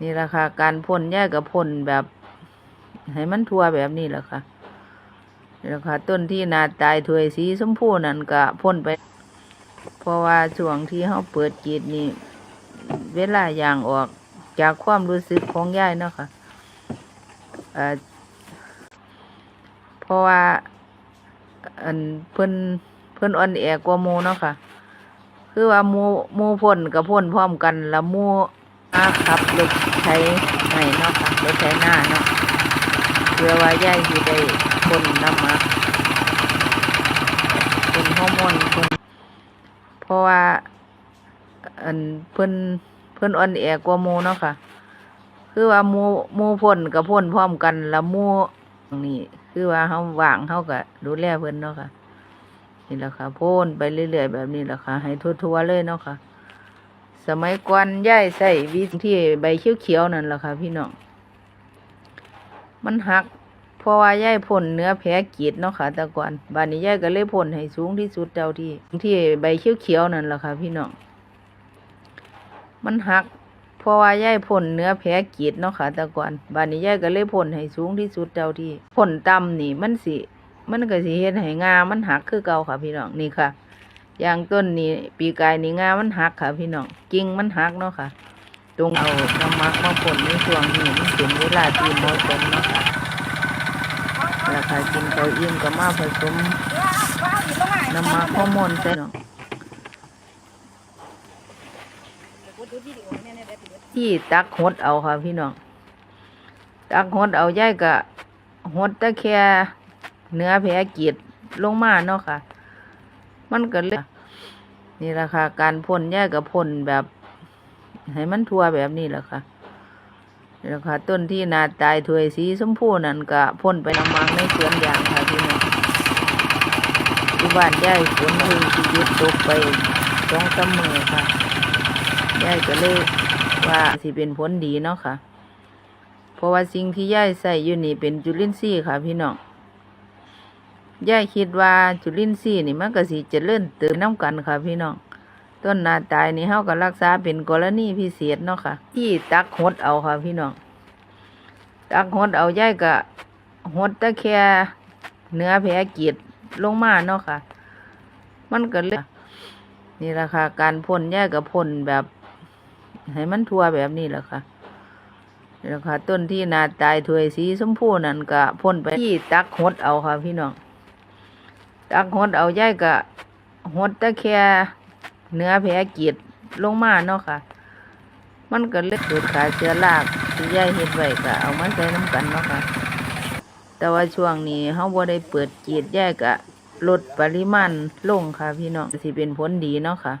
นี่แหละค่ะ การพ่นย่ายกกับพ่นแบบ ให้มันทั่วแบบนี้แหละค่ะนี่แหละค่ะ ต้นที่นาตายถวยสีชมพูนั่นก็พ่นไป เพราะว่าช่วงที่เขาเปิดกีดนี่ เวลาอย่างออกจากความรู้สึกของย่ายเนาะค่ะเเพราะว่าอันเพิ่นเพิ่นอ่อนแอกว่ามูเนาะค่ะ คือว่ามูมูพ่นกับพ่นพร้อมกัน แล้วมูอาขับรถ ช้ไหนเนาะค่ะรถใช้หน้าเนาะเพื่อว่าย่ายสิได้พ่นน้ำมักเป็นฮอร์โมนเพิ่นเพราะว่าอันเพิ่นเพิ่นอ่อนแอกว่ามูเนาะค่ะ คือว่ามูมูพ่นกับพ่นพร้อมกันแล้วมูนี่คือว่าเฮาว่างเฮาก็ดูแลเพิ่นเนาะค่ะนี่แหละค่ะพ่นไปเรื่อยๆแบบนี้แหละค่ะ ให้ทั่วๆเลยเนาะค่ะ สมัยก่อนย่ายใส่วิธีที่ใบเขียวๆนั่นแหละค่ะ พี่น้อง มันหัก เพราะว่าย่ายพ่นเนื้อแผลกีดเนาะค่ะแต่ก่อนบานนี้ย่ายก็เลยพ่นให้สูงที่สุดเท่าที่ที่ใบเขียวๆนั่นแหละค่ะ พี่น้อง มันหัก เพราะว่าย่ายพ่นเนื้อแผลกีดเนาะค่ะแต่ก่อนบานนี้ย่ายก็เลยพ่นให้สูงที่สุดเท่าที่พ่นต่ำนี่มันสิ มันก็สิเฮ็ดให้งามันหักคือเก่าค่ะ พี่น้องนี่ค่ะ ย่างต้นนี้ปีกายนี่งามันหักค่ะ พี่น้องกิ่งมันหักเนาะค่ะตรงเอาน้ำมักมาพ่นในช่วงนี้มันเป็นเวลาที่เหมาะสมเนาะค่ะราคากินเขาอิ่มก็มาผสมน้ำมักฮอร์โมนใส่เนาะที่ตักหดเอาค่ะ พี่น้องตักหดเอาย่ายก็หดตะแค่เนื้อแผลกีดลงมาเนาะค่ะ มันก็เลย นี่แหละค่ะ การพ่นแยกกับพ่นแบบ ให้มันทั่วแบบนี้แหละค่ะนี่แหละค่ะ ต้นที่นาตายถวยสีชมพูนั่นก็พ่นไปน้ำมังในสวนยางค่ะพี่น้องที่บ้านยายฝนเพิ่งสิหยุดตกไปสองสามมือค่ะยายก็เลยว่าสิเป็นผลดีเนาะค่ะ เพราะว่าสิ่งที่ยายใส่อยู่นี่เป็นจุลินทรีย์ค่ะพี่น้อง ยายคิดว่าจุลินทรีย์นี่มันก็สิเจริญเติมน้ำกันค่ะพี่น้อง ต้นนาตายนี่เฮาก็รักษาเป็นกรณีพิเศษเนาะค่ะ ที่ตักหดเอาค่ะพี่น้อง ตักหดเอายายก็หดตะแค่เนื้อแผลกรีดลงมาเนาะค่ะ มันก็เลยนี่แหละค่ะ การพ่นยายก็พ่นแบบให้มันทั่วแบบนี้แหละค่ะนี่แหละค่ะ ต้นที่นาตายถวยสีชมพูนั่นก็พ่นไปที่ตักหดเอาค่ะพี่น้อง ตักหดเอาย่ายก็หดตะแค่เนื้อแผลกีดลงมาเนาะค่ะ มันก็เลยสูดขาเชื้อรากที่ย่ายเฮ็ดไว้ก็เอามาใส่น้ำกันเนาะค่ะ แต่ว่าช่วงนี้เฮาบ่ได้เปิดกีดย่ายก็ลดปริมาณลงค่ะ พี่น้องสิเป็นผลดีเนาะค่ะ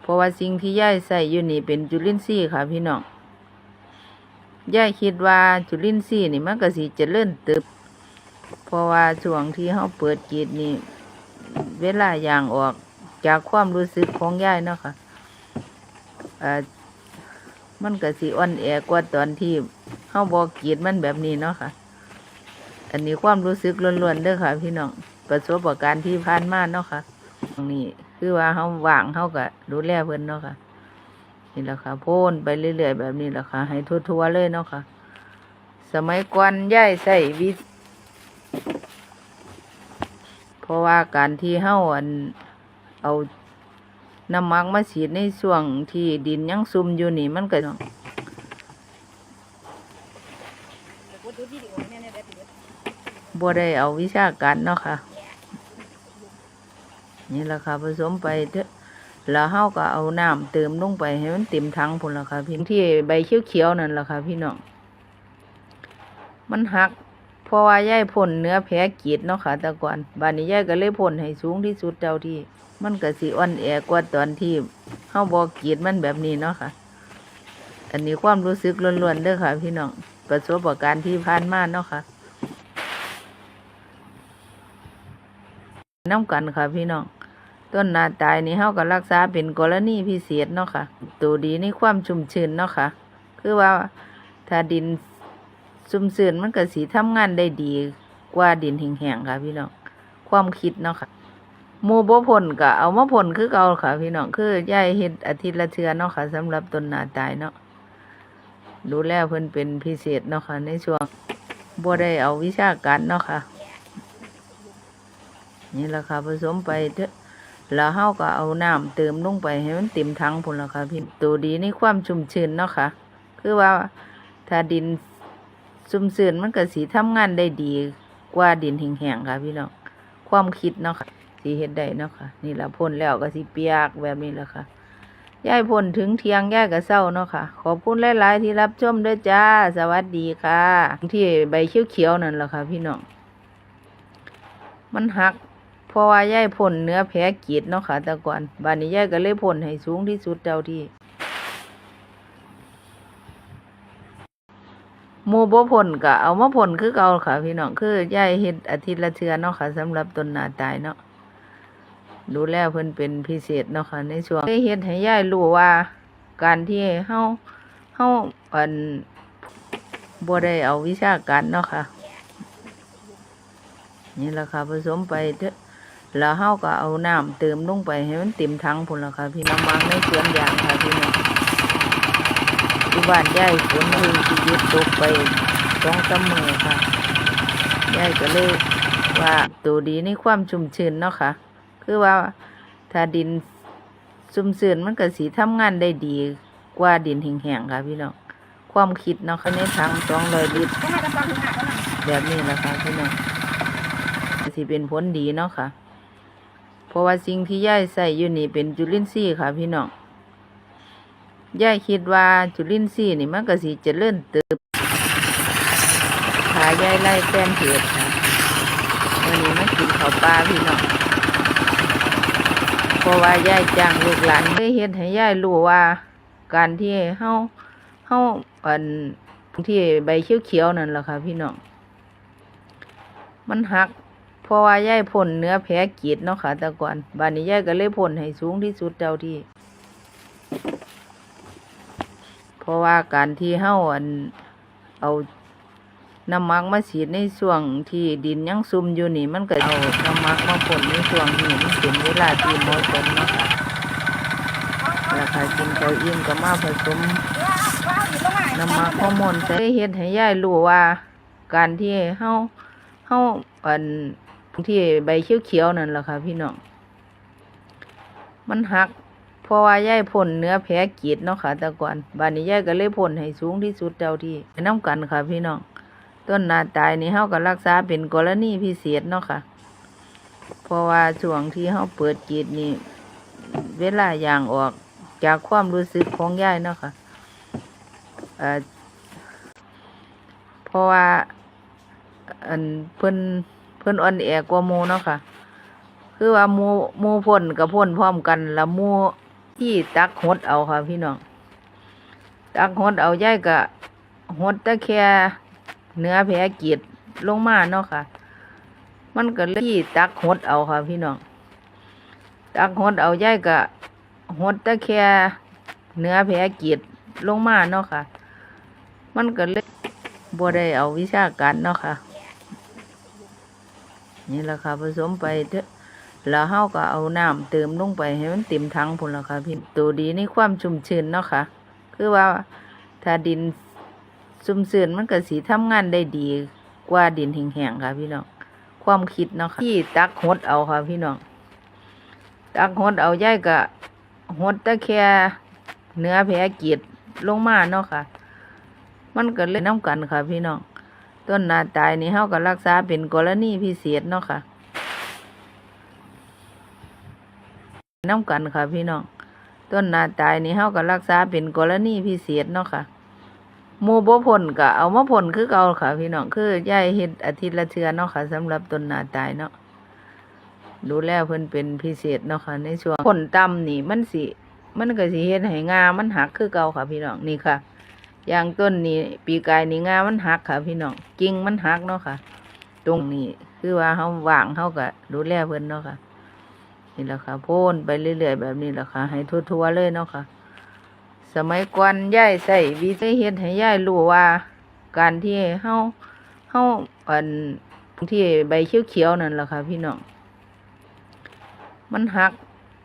เพราะว่าสิ่งที่ย่ายใส่อยู่นี่เป็นจุลินทรีย์ค่ะ พี่น้องย่ายคิดว่าจุลินทรีย์นี่มันก็สิเจริญเติบ เพราะว่าช่วงที่เขาเปิดกรีดนี่ เวลาอย่างออกจากความรู้สึกของย่ายเนาะค่ะเอ่อมันก็สิอ่อนแอกว่าตอนที่เขาบอกกีดมันแบบนี้เนาะค่ะ อันนี้ความรู้สึกล้วนๆเด้อค่ะ พี่น้อง ประสบการณ์ที่ผ่านมาเนาะค่ะตรงนี้คือว่าเขาว่างเขาก็ดูแลเพิ่นเนาะค่ะ นี่แหละค่ะพ่นไปเรื่อยๆแบบนี้แหละค่ะ ให้ทั่วๆเลยเนาะค่ะ สมัยก่อนย่ายใส่วิ เพราะว่าการที่เฮาอันเอาน้ำมักมาฉีดในช่วงที่ดินยังซุ่มอยู่นี่มันก็บ่ได้เอาวิชาการเนาะค่ะ นี่แหละค่ะผสมไปเถอะแล้วเฮาก็เอาน้ำเติมลงไปให้มันเต็มถังพุ่นละค่ะพี่ที่ใบเขียวๆนั่นละค่ะพี่น้องมันหัก เพราะว่าย่ายพ่นเนื้อแผลกีดเนาะค่ะแต่ก่อนบานนี้ย่ายก็เลยพ่นให้สูงที่สุดเท่าที่ มันก็สิอ่อนแอกว่าตอนที่เฮาบ่กรีดมันแบบนี้เนาะค่ะ อันนี้ความรู้สึกล้วนๆเด้อค่ะ พี่น้องประสบการณ์ที่ผ่านมาเนาะค่ะน้ำกันค่ะพี่น้องต้นนาตายนี่เฮาก็รักษาเป็นกรณีพิเศษเนาะค่ะตัวดีในความชุ่มชื้นเนาะค่ะ คือว่าถ้าดิน ชุ่มชื้นมันก็สิทำงานได้ดีกว่าดินแห้งๆค่ะพี่น้องความคิดเนาะค่ะหมู่บ่พ่นก็เอามาพ่นคือเก่าค่ะ พี่น้องคือยายเฮ็ดอาทิตย์ละเทือเนาะค่ะสำหรับต้นนาตายเนาะดูแลเพิ่นเป็นพิเศษเนาะค่ะ ในช่วงบ่ได้เอาวิชาการเนาะค่ะ นี่แหละค่ะผสมไปเถอะแล้วเฮาก็เอาน้ำเติมลงไปให้มันเต็มถังพุ่นละค่ะ พี่ตัวดีในความชุ่มชื้นเนาะค่ะ คือว่าถ้าดิน ซุ่มชื้นมันก็สิทำงานได้ดีกว่าดินแห้งๆค่ะ พี่น้องความคิดเนาะค่ะสิเฮ็ดได้เนาะค่ะ นี่ละพ่นแล้วก็สิเปียกแบบนี้แหละค่ะยายพ่นถึงเทียงยายก็เศร้าเนาะค่ะ ขอบคุณหลายๆที่รับชมด้วยจ้า สวัสดีค่ะ ที่ใบเขียวๆนั่นแหละค่ะ พี่น้องมันหักเพราะว่ายายพ่นเนื้อแผลกีดเนาะค่ะ แต่ก่อนบานนี้ยายก็เลยพ่นให้สูงที่สุดเท่าที่ หมู่บ่พ่นก็เอามาพ่นคือเก่าค่ะ พี่น้องคือยายเฮ็ดอาทิตย์ละเทือเนาะค่ะสำหรับต้นนาตายเนาะดูแลเพิ่นเป็นพิเศษเนาะค่ะ ในช่วงเฮ็ดให้ยายรู้ว่า การที่เฮาเฮาอันบ่ได้เอาวิชาการเนาะค่ะ นี่แหละค่ะผสมไปเถอะแล้วเฮาก็เอาน้ำเติมลงไปให้มันเต็มถังพุ่นละค่ะ พี่น้องมังในสวนยางค่ะพี่น้อง บ้านยายฝนเพิ่งสิหยุดตกไปสองสามมือค่ะยายก็เลยว่าตัวดีในความชุ่มชื้นเนาะค่ะ คือว่าถ้าดินซุ่มชื้นมันก็สิทำงานได้ดีกว่าดินแห้งๆค่ะพี่น้องความคิดเนาะค่ะในถัง200ลิตรแบบนี้แหละคะพี่น้องสิเป็นผลดีเนาะค่ะ เพราะว่าสิ่งที่ยายใส่อยู่นี่เป็นจุลินทรีย์ค่ะพี่น้อง ยายคิดว่าจุลินทรีย์นี่มันก็สิเจริญเติบขายายไล่แฟนเพจค่ะวันนี้มากินข้าวปลาพี่น้องเพราะว่ายายจ้างลูกหลานได้เฮ็ดให้ยายรู้ว่า การที่เฮาเฮาอันที่ใบเขียวๆนั่นแหละค่ะพี่น้องมันหักเพราะว่ายายพ่นเนื้อแผลกีดเนาะค่ะแต่ก่อนบานนี้ยายก็เลยพ่นให้สูงที่สุดเท่าที่ เพราะว่าการที่เฮาอันเอาน้ำมักมาฉีดในช่วงที่ดินยังซุ่มอยู่นี่มันก็เอาน้ำมักมาพ่นในช่วงนี้มันเป็นเวลาที่เหมาะสมนะคะแล้วค่ะกินข้าอิ่มก็มาผสมน้ำมักฮอร์โมนใส่เฮ็ดให้ยายรู้ว่า การที่เฮาเฮาอันที่ใบเขียวๆนั่นแหละค่ะพี่น้องมันหัก เพราะว่ายายพ่นเนื้อแผลกีดเนาะค่ะแต่ก่อนบ้านนี้ยายก็เลยพ่นให้สูงที่สุดเท่าที่น้ำกันค่ะพี่น้องต้นนาตายนี่เฮาก็รักษาเป็นกรณีพิเศษเนาะค่ะ เพราะว่าช่วงที่เฮาเปิดกีดนี่ เวลาอย่างออกจากความรู้สึกของยายเนาะค่ะเอ่อเพราะว่าอันเพิ่นเพิ่นอ่อนแอกว่ามูเนาะค่ะ คือว่ามูมูพ่นกับพ่นพร้อมกัน แล้วมู ที่ตักหดเอาค่ะพี่น้อง ตักหดเอาย่ายก็หดต่แค่เนื้อแผลกรีดลงมาเนาะค่ะ มันก็เลยที่ตักหดเอาค่ะพี่น้อง ตักหดเอาย่ายก็หดต่แค่เนื้อแผลกรีดลงมาเนาะค่ะ มันก็เลยบ่ได้เอาวิชาการเนาะค่ะ นี่แหละค่ะผสมไปเถอะ แล้วเฮาก็เอาน้ำเติมลงไปให้มันเต็มถังพุ่นละค่ะพี่ตัวดีในความชุ่มชื้นเนาะค่ะ คือว่าถ้าดินซุ่มชื้นมันก็สิทำงานได้ดีกว่าดินแห้งๆค่ะพี่น้องความคิดเนาะค่ะที่ตักหดเอาค่ะพี่น้องตักหดเอาย่ายก็หดต่แค่เนื้อแผลกีดลงมาเนาะค่ะ มันก็เลยน้ำกันค่ะพี่น้องต้นนาตายนี่เฮาก็รักษาเป็นกรณีพิเศษเนาะค่ะ น้ำกันค่ะ พี่น้องต้นนาตายนี่เฮาก็รักษาเป็นกรณีพิเศษเนาะค่ะหมู่บ่พ่นก็เอามาพ่นคือเก่าค่ะ พี่น้องคือยายเฮ็ดอาทิตย์ละเทื่อเนาะค่ะสำหรับต้นนาตายเนาะดูแลเพิ่นเป็นพิเศษเนาะค่ะ ในช่วงพ่นต่ำนี่มันสิ มันก็สิเฮ็ดให้งามันหักคือเก่าค่ะ พี่น้องนี่ค่ะอย่างต้นนี้ปีกายนี่งามันหักค่ะ พี่น้องกิ่งมันหักเนาะค่ะ ตรงนี้คือว่าเฮาว่างเฮาก็ดูแลเพิ่นเนาะค่ะ นี่แหละค่ะพ่นไปเรื่อยๆแบบนี้แหละค่ะ ให้ทั่วๆเลยเนาะค่ะ สมัยก่อนย่ายใส่วิธีเฮ็ดให้ย่ายรู้ว่า การที่เฮาเฮาอันที่ใบเขียวๆนั่นแหละค่ะ พี่น้องมันหัก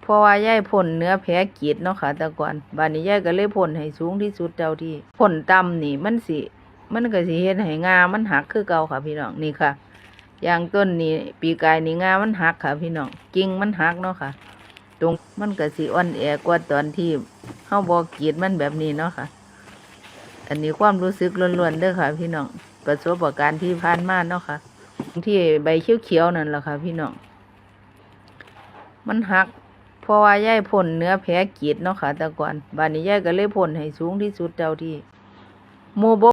เพราะว่าย่ายพ่นเนื้อแผลกีดเนาะค่ะแต่ก่อนบัดนี้ย่ายก็เลยพ่นให้สูงที่สุดเท่าที่พ่นต่ำนี่มันสิมันก็สิเฮ็ดให้งามันหักคือเก่าค่ะ พี่น้องนี่ค่ะ อย่างต้นนี้ปีกายนี่งามันหักค่ะ พี่น้องกิ่งมันหักเนาะค่ะ ตรงมันก็สิอ่อนแอกว่าตอนที่เฮาบ่กรีดมันแบบนี้เนาะค่ะ อันนี้ความรู้สึกล้วนๆเด้อค่ะ พี่น้องประสบการณ์ที่ผ่านมาเนาะค่ะ ที่ใบเขียวๆนั่นแหละค่ะ พี่น้องมันหักเพราะว่ายายพ่นเนื้อแผลกรีดเนาะค่ะแต่ก่อนบัดนี้ยายก็เลยพ่นให้สูงที่สุดเท่าที่หมู่บ่